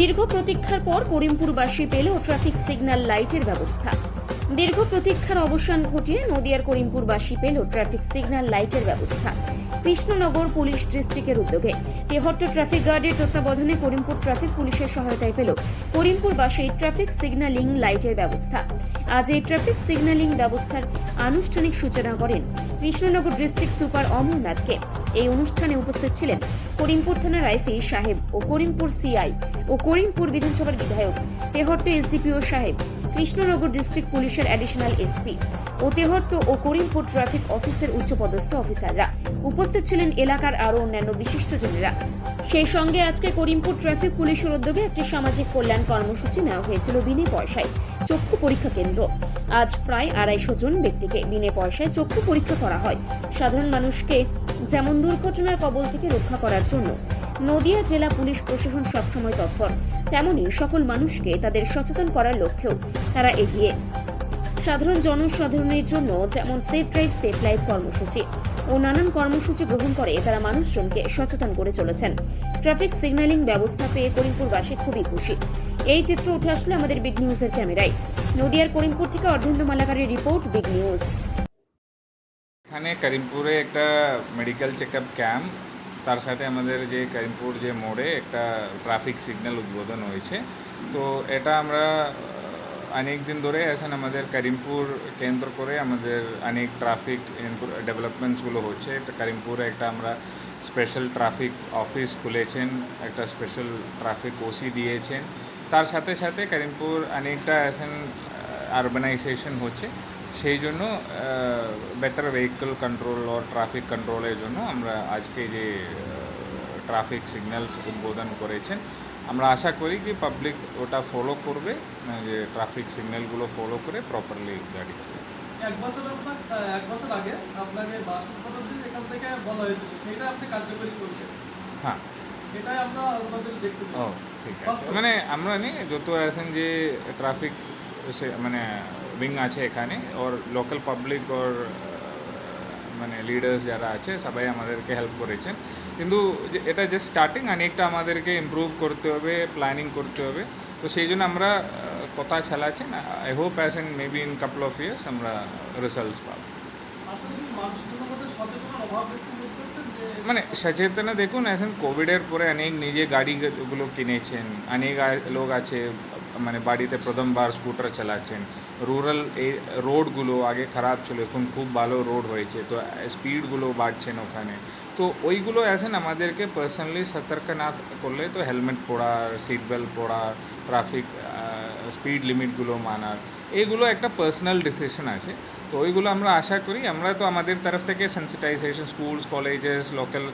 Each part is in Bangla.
দীর্ঘ প্রতীক্ষার পর করিমপুরবাসী পেলেও ট্রাফিক সিগন্যাল লাইটের ব্যবস্থা। দীর্ঘ প্রতীক্ষার অবসান ঘটিয়ে নদিয়ার করিমপুরবাসী পেল ট্রাফিক সিগন্যাল লাইটের ব্যবস্থা। কৃষ্ণনগর পুলিশ ডিস্ট্রিক্টের উদ্যোগে তেহট্ট ট্রাফিক গার্ডের তত্ত্বাবধানে করিমপুর ট্রাফিক পুলিশের সহায়তায় পেল করিমপুরবাসী ট্রাফিক সিগন্যালিং লাইটের ব্যবস্থা। আজ এই ট্রাফিক সিগন্যালিং ব্যবস্থার আনুষ্ঠানিক সূচনা করেন কৃষ্ণনগর ডিস্ট্রিক্ট সুপার অমরনাথকে এই অনুষ্ঠানে উপস্থিত ছিলেন করিমপুর থানার আইসি সাহেব ও করিমপুর সিআই ও করিমপুর বিধানসভার বিধায়ক তেহট্ট এসডিপিও সাহেব, কৃষ্ণনগর ডিস্ট্রিক্ট পুলিশের অ্যাডিশনাল এসপি ও তেহট্ট ও করিমপুর ট্রাফিক অফিসের উচ্চপদস্থ অফিসাররা উপস্থিত ছিলেন এলাকার আরও অন্যান্য বিশিষ্টজনেরা। সেই সঙ্গে আজকে করিমপুর ট্রাফিক পুলিশের উদ্যোগে একটি সামাজিক কল্যাণ কর্মসূচি নেওয়া হয়েছিল বিনে পয়সায়, চক্ষু পরীক্ষা কেন্দ্র। আজ প্রায় আড়াইশো জন ব্যক্তিকে বিনে পয়সায় চক্ষু পরীক্ষা করা হয়। সাধারণ মানুষকে যেমন দুর্ঘটনার কবল থেকে রক্ষা করার জন্য। নদিয়া জেলা পুলিশ প্রশাসন সবসময় তৎপর, তেমনি সকল মানুষকে তাদের সচেতন করার লক্ষ্যেও তারা এগিয়ে। সাধারণ জনসাধারণের জন্য যেমন সেফ ড্রাইভ সেফ লাইফ কর্মসূচি। ও নানান কর্মসূচি গ্রহণ করে তারা মানুষজনকে সচেতন করে চলেছেন। ট্রাফিক সিগন্যালিং ব্যবস্থা পেয়ে করিমপুরবাসী খুবই খুশি। এই চিত্র উঠে আসলো আমাদের বিগ নিউজের ক্যামেরায়। নদিয়ার করিমপুর থেকে অর্ধেন্দ্র মালাকারের রিপোর্ট বিগ নিউজ এখানে করিমপুরে একটা মেডিকেল চেকআপ ক্যাম্প তার সাথে আমাদের যে করিমপুর যে মোড়ে একটা ট্রাফিক সিগন্যাল উদ্বোধন হয়েছে। তো এটা আমরা অনেক দিন ধরে এখন আমাদের করিমপুর কেন্দ্র করে আমাদের অনেক ট্রাফিক ডেভেলপমেন্টসগুলো হচ্ছে। করিমপুরে একটা আমরা স্পেশাল ট্রাফিক অফিস খুলেছেন, একটা স্পেশাল ট্রাফিক ওসি দিয়েছেন। তার সাথে সাথে করিমপুর অনেকটা এখন আরবানাইজেশন হচ্ছে। সেই জন্য বেটার ভেহিকল কন্ট্রোল আর ট্রাফিক কন্ট্রোলের জন্য আমরা আজকে যে ট্রাফিক সিগন্যালস উদ্বোধন করেছেন। আমরা আশা করি কি পাবলিক ওটা ফলো করবে যে ট্রাফিক সিগন্যালগুলো ফলো করে প্রপারলি গাড়ি চালাবে। এক বছর আপনার এক বছর আগে আপনাকে বাস এখান থেকে বলা হয়েছিল সেইটা আপনি কার্যকরী করবেন। হ্যাঁ। এটাই আমরা আপনাদের দেখতে ও ঠিক আছে। মানে আমরা নি যত আছেন যে ট্রাফিক সে মানে উইং আছে এখানে ওর লোকাল পাবলিক ওর মানে লিডার্স যারা আছে সবাই আমাদেরকে হেল্প করেছেন। কিন্তু এটা জাস্ট স্টার্টিং অনেকটা আমাদেরকে ইমপ্রুভ করতে হবে প্ল্যানিং করতে হবে। তো সেই জন্য আমরা কথা চালাচ্ছেন। I hope as an maybe in couple of years আমরা রেজাল্টস পাবো। মানে সচেতন দেখুন এখন কোভিডের পরে অনেক নিজে গাড়িগুলো কিনেছেন অনেক লোক আছে মানে বাড়িতে প্রথমবার স্কুটার চালাচ্ছেন। রুরাল এই রোডগুলো আগে খারাপ ছিল, এখন খুব ভালো রোড হয়েছে, তো স্পিডগুলো বাড়ছেন ওখানে। তো ওইগুলো আছেন আমাদেরকে পার্সোনালি সতর্ক না করলে তো হেলমেট পড়ার সিট বেল্ট পরা ট্রাফিক স্পিড লিমিটগুলো মানার। এইগুলো একটা পার্সোনাল ডিসিশন আছে। তো ওইগুলো আমরা আশা করি আমরা তো আমাদের তরফ থেকে sensitisation schools colleges local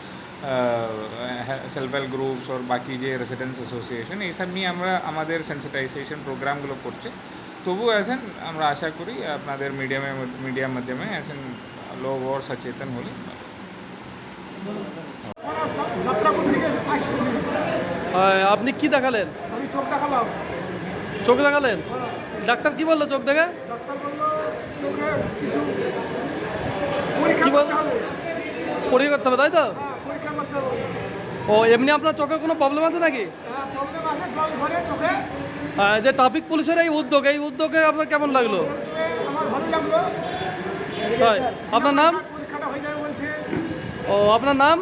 self help groups or বাকি যে রেসিডেন্টস অ্যাসোসিয়েশন এইসব নিয়ে আমরা আমাদের সেন্সিটাইজেশন প্রোগ্রামগুলো করছি। তবু এখন আমরা আশা করি আপনাদের মিডিয়ামে মিডিয়ার মাধ্যমে এখন লোক ওর সচেতন হলে আপনি কি দেখালেন? আমি চোখ দেখালাম। চোখ দেখালেন? ডাক্তার কি বলল চোখ দেখে? কি বল? পরীক্ষা করতে হবে তাই তো? হ্যাঁ ও এমনি আপনার চোখে কোনো প্রবলেম আছে নাকি? হ্যাঁ আহ, যে ট্রাফিক পুলিশের এই উদ্যোগ এই উদ্যোগে আপনার কেমন লাগল? আপনার নাম? হয়ে ও আপনার নাম?